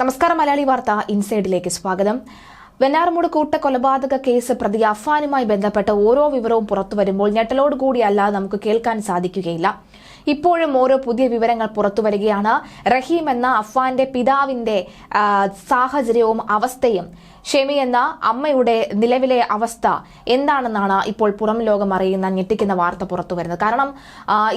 നമസ്കാരം മലയാളി വാർത്ത ഇൻസൈഡിലേക്ക് സ്വാഗതം. വെഞ്ഞാറമൂട് കൂട്ട കൊലപാതക കേസ് പ്രതി അഫാനുമായി ബന്ധപ്പെട്ട ഓരോ വിവരവും പുറത്തു വരുമ്പോൾ ഞെട്ടലോട് കൂടിയല്ല നമുക്ക് കേൾക്കാൻ സാധിക്കുകയില്ല. ഇപ്പോഴും ഓരോ പുതിയ വിവരങ്ങൾ പുറത്തു വരികയാണ്. റഹീം എന്ന അഫ്വാന്റെ പിതാവിന്റെ സാഹചര്യവും അവസ്ഥയും. ഷെമി എന്ന അമ്മയുടെ നിലവിലെ അവസ്ഥ എന്താണെന്നാണ് ഇപ്പോൾ പുറം ലോകം അറിയുന്ന ഞെട്ടിക്കുന്ന വാർത്ത പുറത്തു വരുന്നത്. കാരണം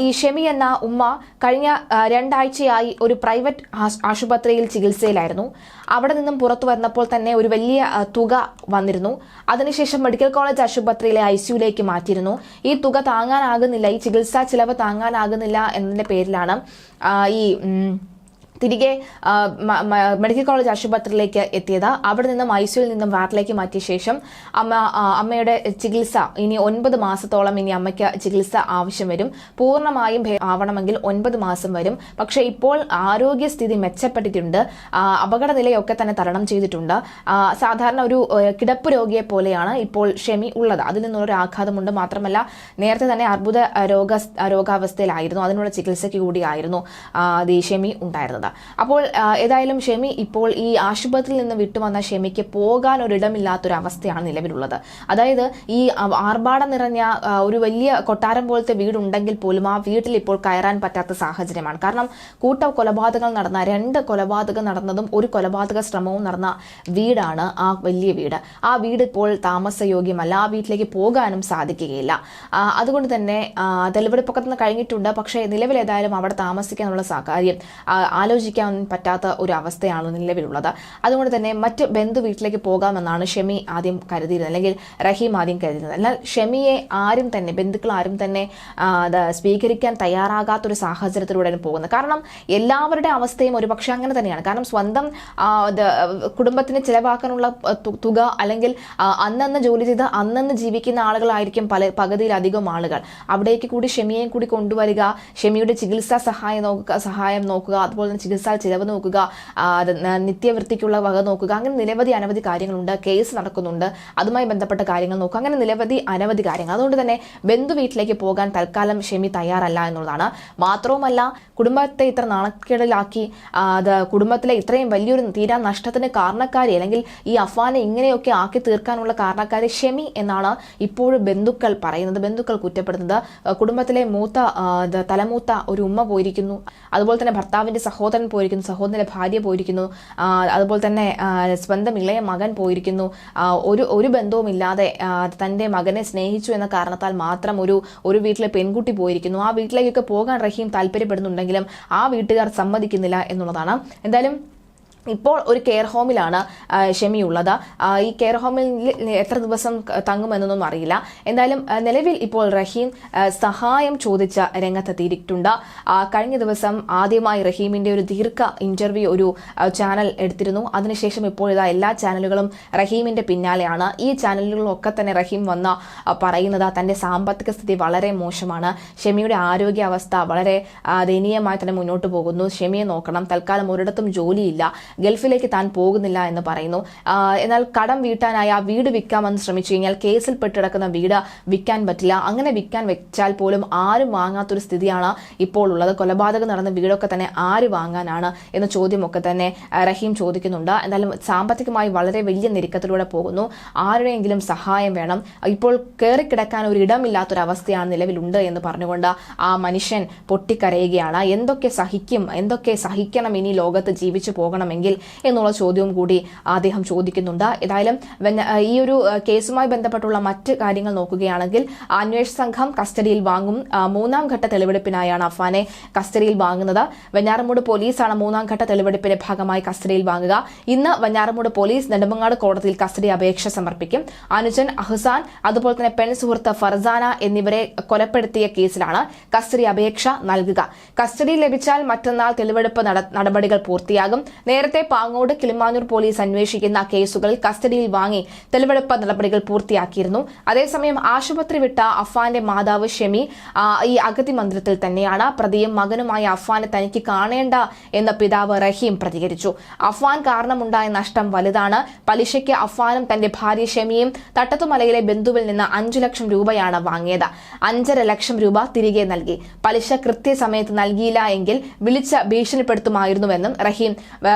ഈ ഷെമി എന്ന ഉമ്മ കഴിഞ്ഞ രണ്ടാഴ്ചയായി ഒരു പ്രൈവറ്റ് ആശുപത്രിയിൽ ചികിത്സയിലായിരുന്നു. അവിടെ നിന്നും പുറത്തു വന്നപ്പോൾ തന്നെ ഒരു വലിയ തുക വന്നിരുന്നു. അതിനുശേഷം മെഡിക്കൽ കോളേജ് ആശുപത്രിയിലെ ഐ സിയുലേക്ക് മാറ്റിയിരുന്നു. ഈ തുക താങ്ങാനാകുന്നില്ല. ഈ ചികിത്സാ ചിലവ് താങ്ങാനാകുന്നില്ല എന്നതിന്റെ പേരിലാണ് ഈ തിരികെ മെഡിക്കൽ കോളേജ് ആശുപത്രിയിലേക്ക് എത്തിയത്. അവിടെ നിന്നും സിയുയിൽ നിന്നും വാർഡിലേക്ക് മാറ്റിയ ശേഷം അമ്മ അമ്മയുടെ ചികിത്സ ഇനി ഒൻപത് മാസത്തോളം ഇനി അമ്മയ്ക്ക് ചികിത്സ ആവശ്യം വരും. പൂർണമായും ആവണമെങ്കിൽ ഒൻപത് മാസം വരും. പക്ഷേ ഇപ്പോൾ ആരോഗ്യസ്ഥിതി മെച്ചപ്പെട്ടിട്ടുണ്ട്. അപകടനിലയൊക്കെ തന്നെ തരണം ചെയ്തിട്ടുണ്ട്. സാധാരണ ഒരു കിടപ്പ് രോഗിയെ പോലെയാണ് ഇപ്പോൾ ഷെമി ഉള്ളത്. അതിൽ നിന്നുള്ളൊരു ആഘാതമുണ്ട്. മാത്രമല്ല നേരത്തെ തന്നെ അർബുദ രോഗ രോഗാവസ്ഥയിലായിരുന്നു. അതിനുള്ള ചികിത്സയ്ക്ക് കൂടിയായിരുന്നു ഷെമി ഉണ്ടായിരുന്നത്. അപ്പോൾ ഏതായാലും ഷെമി ഇപ്പോൾ ഈ ആശുപത്രിയിൽ നിന്ന് വിട്ടുവന്ന ഷെമിക്ക് പോകാൻ ഒരിടമില്ലാത്തൊരു അവസ്ഥയാണ് നിലവിലുള്ളത്. അതായത് ഈ ആർഭാടം നിറഞ്ഞ ഒരു വലിയ കൊട്ടാരം പോലത്തെ വീടുണ്ടെങ്കിൽ പോലും ആ വീട്ടിൽ ഇപ്പോൾ കയറാൻ പറ്റാത്ത സാഹചര്യമാണ്. കാരണം കൂട്ട കൊലപാതകങ്ങൾ നടന്ന രണ്ട് കൊലപാതകം നടന്നതും ഒരു കൊലപാതക ശ്രമവും നടന്ന വീടാണ് ആ വലിയ വീട്. ആ വീട് ഇപ്പോൾ താമസയോഗ്യമല്ല. ആ വീട്ടിലേക്ക് പോകാനും സാധിക്കുകയില്ല. അതുകൊണ്ട് തന്നെ തെളിവെടുപ്പൊക്കെ കഴിഞ്ഞിട്ടുണ്ട്. പക്ഷേ നിലവിൽ ഏതായാലും അവിടെ താമസിക്കാനുള്ള സാഹചര്യം ആ, ആലോചിക്കാൻ പറ്റാത്ത ഒരു അവസ്ഥയാണ് നിലവിലുള്ളത്. അതുകൊണ്ട് തന്നെ മറ്റ് ബന്ധു വീട്ടിലേക്ക് പോകാമെന്നാണ് ഷെമി ആദ്യം കരുതിയിരുന്നത്. അല്ലെങ്കിൽ റഹീം ആദ്യം കരുതിയിരുന്നത്. എന്നാൽ ഷെമിയെ ആരും തന്നെ ബന്ധുക്കൾ ആരും തന്നെ സ്വീകരിക്കാൻ തയ്യാറാകാത്തൊരു സാഹചര്യത്തിലൂടെയാണ് പോകുന്നത്. കാരണം എല്ലാവരുടെ അവസ്ഥയും ഒരുപക്ഷെ അങ്ങനെ തന്നെയാണ്. കാരണം സ്വന്തം കുടുംബത്തിന് ചിലവാക്കാനുള്ള തുക അല്ലെങ്കിൽ അന്നന്ന് ജോലി ചെയ്ത് അന്നന്ന് ജീവിക്കുന്ന ആളുകളായിരിക്കും പല പകുതിയിലധികം ആളുകൾ. അവിടേക്ക് കൂടി ഷെമിയെയും കൂടി കൊണ്ടുവരിക ഷെമിയുടെ ചികിത്സാ സഹായം നോക്കുക സഹായം നോക്കുക അതുപോലെ തന്നെ ചികിത്സാ ചിലവ് നോക്കുക നിത്യവൃത്തിക്കുള്ള വക നോക്കുക അങ്ങനെ നിരവധി അനവധി കാര്യങ്ങളുണ്ട് കേസ് നടക്കുന്നുണ്ട് അതുമായി ബന്ധപ്പെട്ട കാര്യങ്ങൾ നോക്കുക അങ്ങനെ നിരവധി അനവധി കാര്യങ്ങൾ. അതുകൊണ്ട് തന്നെ ബന്ധു വീട്ടിലേക്ക് പോകാൻ തൽക്കാലം ഷെമി തയ്യാറല്ല എന്നുള്ളതാണ്. മാത്രവുമല്ല കുടുംബത്തെ ഇത്ര നാണക്കേടിലാക്കി അത് കുടുംബത്തിലെ ഇത്രയും വലിയൊരു തീരാ നഷ്ടത്തിന് കാരണക്കാരി അല്ലെങ്കിൽ ഈ അഫാനെ ഇങ്ങനെയൊക്കെ ആക്കി തീർക്കാനുള്ള കാരണക്കാരി ഷെമി എന്നാണ് ഇപ്പോഴും ബന്ധുക്കൾ പറയുന്നത് ബന്ധുക്കൾ കുറ്റപ്പെടുന്നത് കുടുംബത്തിലെ മൂത്ത തലമൂത്ത ഒരു ഉമ്മ പോയിരിക്കുന്നു. അതുപോലെ തന്നെ ഭർത്താവിന്റെ സഹോദരൻ പോയിരിക്കുന്നു സഹോദരന്റെ ഭാര്യ പോയിരിക്കുന്നു അതുപോലെ തന്നെ സ്വന്തം ഇളയ മകൻ പോയിരിക്കുന്നു. ഒരു ഒരു ബന്ധവുമില്ലാതെ തന്റെ മകനെ സ്നേഹിച്ചു എന്ന കാരണത്താൽ മാത്രം ഒരു ഒരു വീട്ടിലെ പെൺകുട്ടി പോയിരിക്കുന്നു. ആ വീട്ടിലേക്കൊക്കെ പോകാൻ റഹീം താല്പര്യപ്പെടുന്നുണ്ടെങ്കിലും ആ വീട്ടുകാർ സമ്മതിക്കുന്നില്ല എന്നുള്ളതാണ്. എന്തായാലും ഇപ്പോൾ ഒരു കെയർ ഹോമിലാണ് ഷെമി ഉള്ളത്. ഈ കെയർ ഹോമിൽ എത്ര ദിവസം തങ്ങുമെന്നൊന്നും അറിയില്ല. എന്തായാലും നിലവിൽ ഇപ്പോൾ റഹീം സഹായം ചോദിച്ച രംഗത്തെത്തിയിട്ടുണ്ട്. കഴിഞ്ഞ ദിവസം ആദ്യമായി റഹീമിന്റെ ഒരു ദീർഘ ഇന്റർവ്യൂ ഒരു ചാനൽ എടുത്തിരുന്നു. അതിനുശേഷം ഇപ്പോൾ ഇതാ എല്ലാ ചാനലുകളും റഹീമിന്റെ പിന്നാലെയാണ്. ഈ ചാനലുകളൊക്കെ തന്നെ റഹീം വന്ന പറയുന്നത് തന്റെ സാമ്പത്തിക സ്ഥിതി വളരെ മോശമാണ്. ഷെമിയുടെ ആരോഗ്യാവസ്ഥ വളരെ ദയനീയമായി തന്നെ മുന്നോട്ട് പോകുന്നു. ഷെമിയെ നോക്കണം. തൽക്കാലം ഒരിടത്തും ജോലിയില്ല. ഗൾഫിലേക്ക് താൻ പോകുന്നില്ല എന്ന് പറയുന്നു. എന്നാൽ കടം വീട്ടാനായി ആ വീട് വിൽക്കാമെന്ന് ശ്രമിച്ചു കഴിഞ്ഞാൽ കേസിൽ പെട്ടിടക്കുന്ന വീട് വിൽക്കാൻ പറ്റില്ല. അങ്ങനെ വിൽക്കാൻ വെച്ചാൽ പോലും ആരും വാങ്ങാത്തൊരു സ്ഥിതിയാണ് ഇപ്പോൾ ഉള്ളത്. കൊലപാതകം നടന്ന വീടൊക്കെ തന്നെ ആര് വാങ്ങാനാണ് എന്ന ചോദ്യമൊക്കെ തന്നെ റഹീം ചോദിക്കുന്നുണ്ട്. എന്തായാലും സാമ്പത്തികമായി വളരെ വലിയ ഞെരുക്കത്തിലൂടെ പോകുന്നു. ആരുടെയെങ്കിലും സഹായം വേണം. ഇപ്പോൾ കയറിക്കിടക്കാൻ ഒരു ഇടമില്ലാത്തൊരവസ്ഥയാണ് നിലവിലുണ്ട് എന്ന് പറഞ്ഞുകൊണ്ട് ആ മനുഷ്യൻ പൊട്ടിക്കരയുകയാണ്. എന്തൊക്കെ സഹിക്കും എന്തൊക്കെ സഹിക്കണം ഇനി ലോകത്ത് ജീവിച്ചു പോകണമെങ്കിൽ? എന്നുള്ള ചോദ്യവും കൂടി അദ്ദേഹം ചോദിക്കുന്നുണ്ട്. ഏതായാലും ഈ ഒരു കേസുമായി ബന്ധപ്പെട്ടുള്ള മറ്റ് കാര്യങ്ങൾ നോക്കുകയാണെങ്കിൽ അന്വേഷണ സംഘം കസ്റ്റഡിയിൽ വാങ്ങും. മൂന്നാം ഘട്ട തെളിവെടുപ്പിനായാണ് അഫാനെ കസ്റ്റഡിയിൽ വാങ്ങുന്നത്. വെഞ്ഞാറമൂട് പോലീസാണ് മൂന്നാം ഘട്ട തെളിവെടുപ്പിന്റെ ഭാഗമായി കസ്റ്റഡിയിൽ വാങ്ങുക. ഇന്ന് വെഞ്ഞാറമൂട് പോലീസ് നെടുമങ്ങാട് കോടതിയിൽ കസ്റ്റഡി അപേക്ഷ സമർപ്പിക്കും. അനുജൻ അഹ്സാൻ അതുപോലെ തന്നെ പെൺ സുഹൃത്ത് ഫർസാന എന്നിവരെ കൊലപ്പെടുത്തിയ കേസിലാണ് കസ്റ്റഡി അപേക്ഷ നൽകുക. കസ്റ്റഡി ലഭിച്ചാൽ മറ്റന്നാൾ തെളിവെടുപ്പ് നടപടികൾ പൂർത്തിയാകും. നേരത്തെ പാങ്ങോട് കിളിമാനൂർ പോലീസ് അന്വേഷിക്കുന്ന കേസുകൾ കസ്റ്റഡിയിൽ വാങ്ങി തെളിവെടുപ്പ് നടപടികൾ പൂർത്തിയാക്കിയിരുന്നു. അതേസമയം ആശുപത്രി വിട്ട അഫാന്റെ മാതാവ് ഷെമി ഈ അഗതി മന്ദിരത്തിൽ തന്നെയാണ്. പ്രതിയും മകനുമായ അഫാനെ തനിക്ക് കാണേണ്ട എന്ന പിതാവ് റഹീം പ്രതികരിച്ചു. അഫാൻ കാരണമുണ്ടായ നഷ്ടം വലുതാണ്. പലിശയ്ക്ക് അഫാനും തന്റെ ഭാര്യ ഷെമിയും തട്ടത്തുമലയിലെ ബന്ധുവിൽ നിന്ന് അഞ്ചു ലക്ഷം രൂപയാണ് വാങ്ങിയത്. അഞ്ചര ലക്ഷം രൂപ തിരികെ നൽകി. പലിശ കൃത്യസമയത്ത് നൽകിയില്ല എങ്കിൽ വിളിച്ച ഭീഷണിപ്പെടുത്തുമായിരുന്നുവെന്നും റഹീം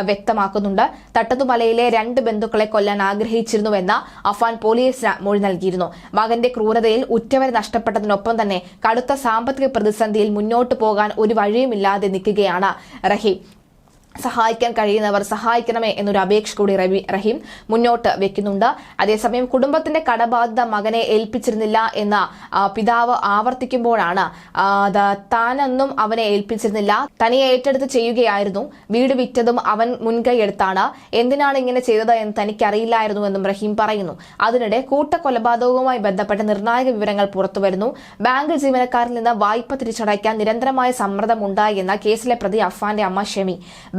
വ്യക്തം വ്യക്തമാക്കുന്നുണ്ട്. തട്ടത്തുമലയിലെ രണ്ട് ബന്ധുക്കളെ കൊല്ലാൻ ആഗ്രഹിച്ചിരുന്നുവെന്ന അഫാൻ പോലീസിന് മൊഴി നൽകിയിരുന്നു. മകന്റെ ക്രൂരതയിൽ ഉറ്റവരെ നഷ്ടപ്പെട്ടതിനൊപ്പം തന്നെ കടുത്ത സാമ്പത്തിക പ്രതിസന്ധിയിൽ മുന്നോട്ടു പോകാൻ ഒരു വഴിയുമില്ലാതെ നിൽക്കുകയാണ് റഹീം. സഹായിക്കാൻ കഴിയുന്നവർ സഹായിക്കണമേ എന്നൊരു അപേക്ഷ കൂടി റബി റഹീം മുന്നോട്ട് വെക്കുന്നുണ്ട്. അതേസമയം കുടുംബത്തിന്റെ കടബാധ്യത മകനെ ഏൽപ്പിച്ചിരുന്നില്ല എന്ന പിതാവ് ആവർത്തിക്കുമ്പോഴാണ് താനൊന്നും അവനെ ഏൽപ്പിച്ചിരുന്നില്ല. തനിയെ ഏറ്റെടുത്ത് ചെയ്യുകയായിരുന്നു. വീട് വിറ്റതും അവൻ മുൻകൈ എടുത്താണ്. എന്തിനാണ് ഇങ്ങനെ ചെയ്തത് എന്ന് തനിക്കറിയില്ലായിരുന്നു എന്നും റഹീം പറയുന്നു. അതിനിടെ കൂട്ടക്കൊലപാതകവുമായി ബന്ധപ്പെട്ട നിർണായക വിവരങ്ങൾ പുറത്തുവരുന്നു ബാങ്ക് ജീവനക്കാരിൽ നിന്ന് വായ്പ തിരിച്ചടയ്ക്കാൻ നിരന്തരമായ സമ്മർദ്ദമുണ്ടായി എന്ന കേസിലെ പ്രതി അഫാന്റെ അമ്മ ഷെമി.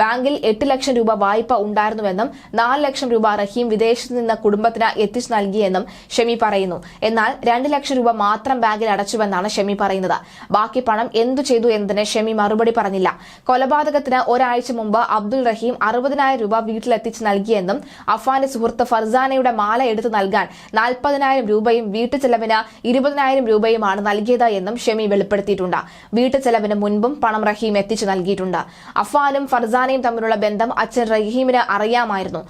ബാങ്കിൽ എട്ട് ലക്ഷം രൂപ വായ്പ ഉണ്ടായിരുന്നുവെന്നും നാല് ലക്ഷം രൂപ റഹീം വിദേശത്ത് നിന്ന് കുടുംബത്തിന് എത്തിച്ചു നൽകിയെന്നും ഷെമി പറയുന്നു. എന്നാൽ രണ്ട് ലക്ഷം രൂപ മാത്രം ബാങ്കിൽ അടച്ചുവെന്നാണ് ഷെമി പറയുന്നത്. ബാക്കി പണം എന്തു ചെയ്തു എന്നതിന് ഷെമി മറുപടി പറഞ്ഞില്ല. കൊലപാതകത്തിന് ഒരാഴ്ച മുമ്പ് അബ്ദുൾ റഹീം അറുപതിനായിരം രൂപ വീട്ടിലെത്തിച്ച് നൽകിയെന്നും അഫാന്റെ സുഹൃത്ത് ഫർസാനയുടെ മാല എടുത്തു നൽകാൻ നാൽപ്പതിനായിരം രൂപയും വീട്ടു ചെലവിന് ഇരുപതിനായിരം രൂപയുമാണ് നൽകിയത് എന്നും ഷെമി വെളിപ്പെടുത്തിയിട്ടുണ്ട്. വീട്ടു ചെലവിന് മുൻപും പണം റഹീം എത്തിച്ചു നൽകിയിട്ടുണ്ട്. അഫാനും ഫർസാനയും തമ്മിലുള്ള ബന്ധം അച്ഛൻ റഹീമിന് അറിയാമായിരുന്നു.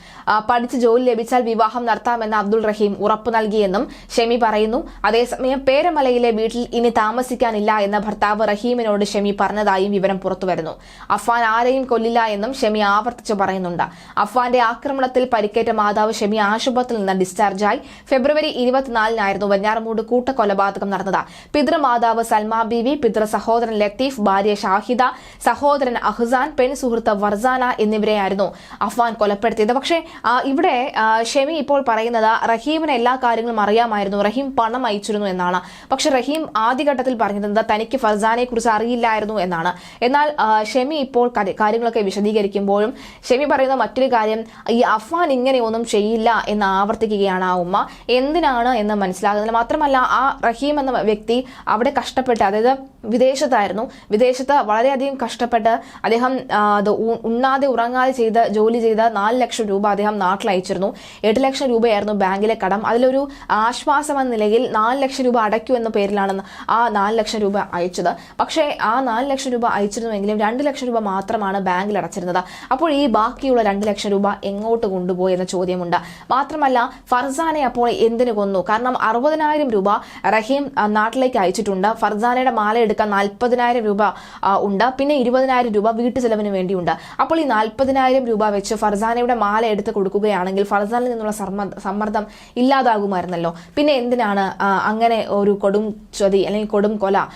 പഠിച്ച് ജോലി ലഭിച്ചാൽ വിവാഹം നടത്താമെന്ന് അബ്ദുൾ റഹീം ഉറപ്പു നൽകിയെന്നും ഷെമി പറയുന്നു. അതേസമയം പേരമലയിലെ വീട്ടിൽ ഇനി താമസിക്കാനില്ല എന്ന ഭർത്താവ് റഹീമിനോട് ഷെമി പറഞ്ഞതായും വിവരം പുറത്തുവരുന്നു. അഫ്വാൻ ആരെയും കൊല്ലില്ല എന്നും ഷെമി ആവർത്തിച്ചു പറയുന്നുണ്ട്. അഫ്വാന്റെ ആക്രമണത്തിൽ പരിക്കേറ്റ മാതാവ് ഷെമി ആശുപത്രിയിൽ നിന്ന് ഡിസ്ചാർജായി. ഫെബ്രുവരി ഇരുപത്തിനാലിനായിരുന്നു വെഞ്ഞാറമൂട് കൂട്ടക്കൊലപാതകം നടന്നത്. പിതൃമാതാവ് സൽമാ ബീവി പിതൃ സഹോദരൻ ലത്തീഫ് ഭാര്യ ഷാഹിദ സഹോദരൻ അഹ്സാൻ പെൺ സുഹൃത്ത് വർസാന എന്നിവരെയായിരുന്നു അഫ്വാൻ കൊലപ്പെടുത്തിയത്. പക്ഷേ ഇവിടെ ഷെമി ഇപ്പോൾ പറയുന്നത് റഹീമിന് എല്ലാ കാര്യങ്ങളും അറിയാമായിരുന്നു. റഹീം പണം അയച്ചിരുന്നു എന്നാണ്. പക്ഷെ റഹീം ആദ്യഘട്ടത്തിൽ പറഞ്ഞിരുന്നത് തനിക്ക് ഫർസാനെ കുറിച്ച് അറിയില്ലായിരുന്നു എന്നാണ്. എന്നാൽ ഷെമി ഇപ്പോൾ കാര്യങ്ങളൊക്കെ വിശദീകരിക്കുമ്പോഴും ഷെമി പറയുന്ന മറ്റൊരു കാര്യം ഈ അഫ്വാൻ ഇങ്ങനെ ഒന്നും ചെയ്യില്ല എന്ന് ആവർത്തിക്കുകയാണ് ആ ഉമ്മ. എന്തിനാണ് എന്ന് മനസ്സിലാകുന്നില്ല. മാത്രമല്ല ആ റഹീം എന്ന വ്യക്തി അവിടെ കഷ്ടപ്പെട്ട് അതായത് വിദേശത്തായിരുന്നു. വിദേശത്ത് വളരെയധികം കഷ്ടപ്പെട്ട് അദ്ദേഹം ഉണ്ണാതെ ഉറങ്ങാതെ ചെയ്ത ജോലി ചെയ്ത നാല് ലക്ഷം രൂപ അദ്ദേഹം നാട്ടിൽ അയച്ചിരുന്നു എട്ട് ലക്ഷം രൂപയായിരുന്നു ബാങ്കിലെ കടം. അതിലൊരു ആശ്വാസം എന്ന നിലയിൽ നാല് ലക്ഷം രൂപ അടയ്ക്കൂ എന്ന പേരിലാണ് ആ നാല് ലക്ഷം രൂപ അയച്ചത്. പക്ഷേ ആ നാല് ലക്ഷം രൂപ അയച്ചിരുന്നുവെങ്കിലും രണ്ട് ലക്ഷം രൂപ മാത്രമാണ് ബാങ്കിൽ അടച്ചിരുന്നത്. അപ്പോൾ ഈ ബാക്കിയുള്ള രണ്ട് ലക്ഷം രൂപ എങ്ങോട്ട് കൊണ്ടുപോയി എന്ന ചോദ്യമുണ്ട്. മാത്രമല്ല ഫർസാനെ അപ്പോൾ എന്തിനു കൊന്നു? കാരണം അറുപതിനായിരം രൂപ റഹീം നാട്ടിലേക്ക് അയച്ചിട്ടുണ്ട്. ഫർസാനയുടെ മാല എടുക്കാൻ നാൽപ്പതിനായിരം രൂപ ഉണ്ട്. പിന്നെ ഇരുപതിനായിരം രൂപ വീട്ടു ചെലവിന് വേണ്ടിയുണ്ട്. അപ്പോൾ ഈ നാൽപ്പതിനായിരം രൂപ വെച്ച് ഫർസാനയുടെ മാല എടുത്ത് കൊടുക്കുകയാണെങ്കിൽ ഫർസാനിൽ നിന്നുള്ള സമ്മർദ്ദ- ഇല്ലാതാകുമായിരുന്നല്ലോ. പിന്നെ എന്തിനാണ് അങ്ങനെ ഒരു കൊടും ചതി അല്ലെങ്കിൽ കൊടും കൊല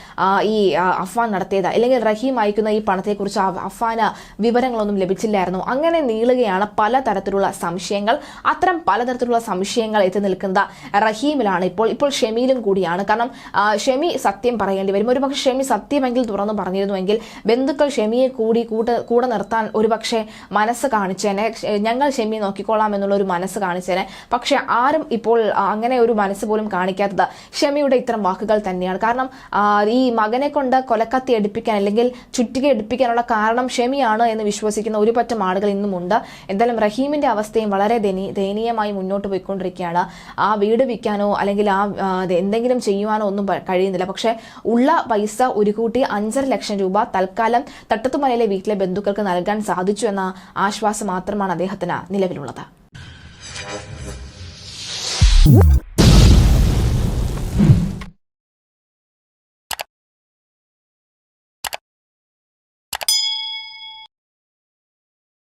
ഈ അഫ്വാൻ നടത്തിയത്? അല്ലെങ്കിൽ റഹീം അയക്കുന്ന ഈ പണത്തെക്കുറിച്ച് അഫ്വാന് വിവരങ്ങളൊന്നും ലഭിച്ചില്ലായിരുന്നു. അങ്ങനെ നീളുകയാണ് പലതരത്തിലുള്ള സംശയങ്ങൾ. അത്തരം പലതരത്തിലുള്ള സംശയങ്ങൾ എത്തി നിൽക്കുന്ന റഹീമിലാണ് ഇപ്പോൾ. ഇപ്പോൾ ഷെമിയിലും കൂടിയാണ്. കാരണം ഷെമി സത്യം പറയേണ്ടി വരും. ഒരുപക്ഷെ ഷെമി സത്യമെങ്കിൽ തുറന്നു പറഞ്ഞിരുന്നുവെങ്കിൽ ബന്ധുക്കൾ ഷെമിയെ കൂടി കൂട്ട് കൂടെ നിർത്താൻ ഒരുപക്ഷെ മനസ്സ് കാണിച്ചേനെ. ഞങ്ങൾ ഷെമി നോക്കിക്കൊള്ളാം എന്നുള്ള ഒരു മനസ്സ് കാണിച്ചേനെ. പക്ഷെ ആരും ഇപ്പോൾ അങ്ങനെ ഒരു മനസ്സ് പോലും കാണിക്കാത്തത് ഷെമിയുടെ ഇത്തരം വാക്കുകൾ തന്നെയാണ്. കാരണം ഈ മകനെ കൊണ്ട് കൊലക്കത്തി എടുപ്പിക്കാൻ അല്ലെങ്കിൽ ചുറ്റിക എടുപ്പിക്കാനുള്ള കാരണം ഷെമിയാണ് എന്ന് വിശ്വസിക്കുന്ന ഒരു പറ്റം ആളുകൾ ഇന്നുമുണ്ട്. എന്തായാലും റഹീമിന്റെ അവസ്ഥയും വളരെ ദയനീയമായി മുന്നോട്ട് പോയിക്കൊണ്ടിരിക്കുകയാണ്. ആ വീട് വിൽക്കാനോ അല്ലെങ്കിൽ ആ, എന്തെങ്കിലും ചെയ്യുവാനോ ഒന്നും കഴിയുന്നില്ല. പക്ഷേ ഉള്ള പൈസ ഒരു കൂട്ടി അഞ്ചര ലക്ഷം രൂപ തൽക്കാലം തട്ടത്തുമലയിലെ വീട്ടിലെ ബന്ധുക്കൾക്ക് നൽകാൻ സാധിച്ചു എന്ന ആശ്വാസം മാത്രമാണ് അദ്ദേഹത്തിന് നിലവിലുള്ളത്